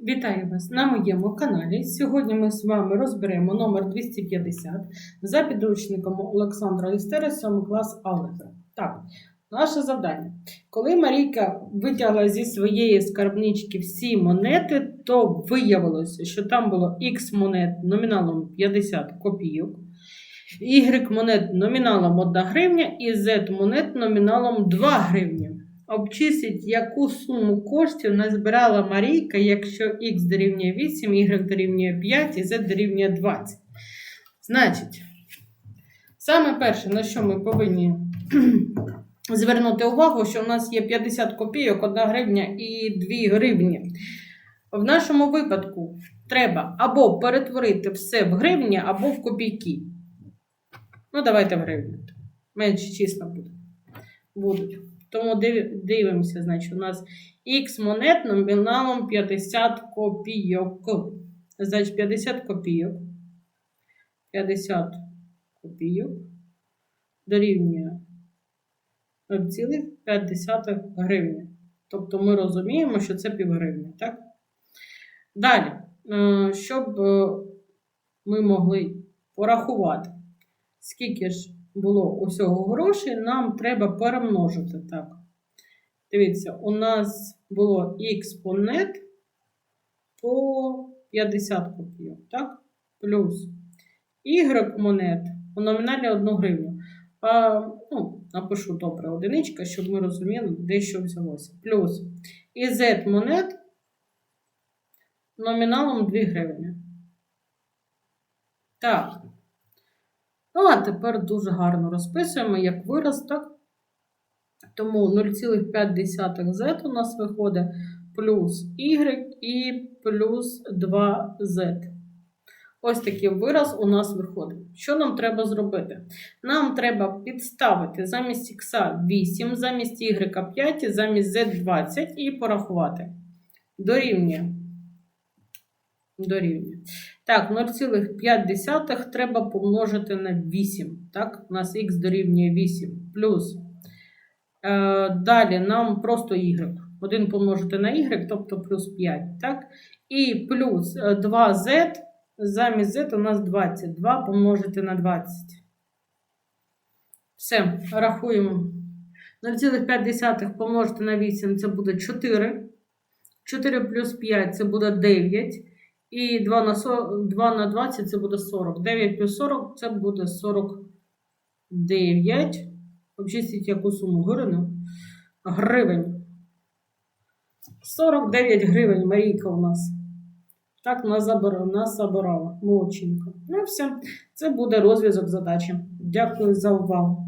Вітаю вас на моєму каналі. Сьогодні ми з вами розберемо номер 250 за підручником Олександра Істера, 7 клас алгебра. Так, наше завдання. Коли Марійка витягла зі своєї скарбнички всі монети, то виявилося, що там було X монет номіналом 50 копійок, Y монет номіналом 1 гривня і Z монет номіналом 2 гривні. Обчисліть, яку суму коштів назбирала Марійка, якщо х дорівнює 8, y дорівнює 5 і z дорівнює 20. Значить, саме перше, на що ми повинні звернути увагу, що в нас є 50 копійок, 1 гривня і 2 гривні. В нашому випадку треба або перетворити все в гривні, або в копійки. Ну, давайте в гривні. Менше чесно буде. Будуть. Тому дивимося, значить, у нас Х монет номіналом 50 копійок. Значить, 50 копійок. 50 копійок дорівнює 0,5 гривні. Тобто ми розуміємо, що це півгривні, так? Далі, е, щоб е, ми могли порахувати, скільки ж було усього грошей, нам треба перемножити так. Дивіться, у нас було X понет по 50 копійок, так? Плюс Y монет у номіналі 1 гривню. А, ну, напишу добре одиничка, щоб ми розуміли, де що взялося. Плюс і Z монет номіналом 2 гривні. Так. Ну, а тепер дуже гарно розписуємо, як вираз, так? Тому 0,5 z у нас виходить плюс y і плюс 2z. Ось такий вираз у нас виходить. Що нам треба зробити? Нам треба підставити замість х 8, замість y 5, замість z 20 і порахувати. Дорівнює. Дорівнює. Так, 0,5 треба помножити на 8. Так, у нас х дорівнює 8. Плюс. Е, далі нам просто y. 1 помножити на y, тобто плюс 5. Так? І плюс 2z. Замість z у нас 20. 2 помножити на 20. Все, рахуємо. 0,5 помножити на 8 це буде 4. 4 плюс 5 це буде 9. І 2 на, 40, 2 на 20 це буде 40. 9 плюс 40 це буде 49. Обчистіть яку суму гривень? Гривень. 49 гривень Марійка у нас. Так, нас забирала, нас забирала. Молодчинка. Ну, все. Це буде розв'язок задачі. Дякую за увагу.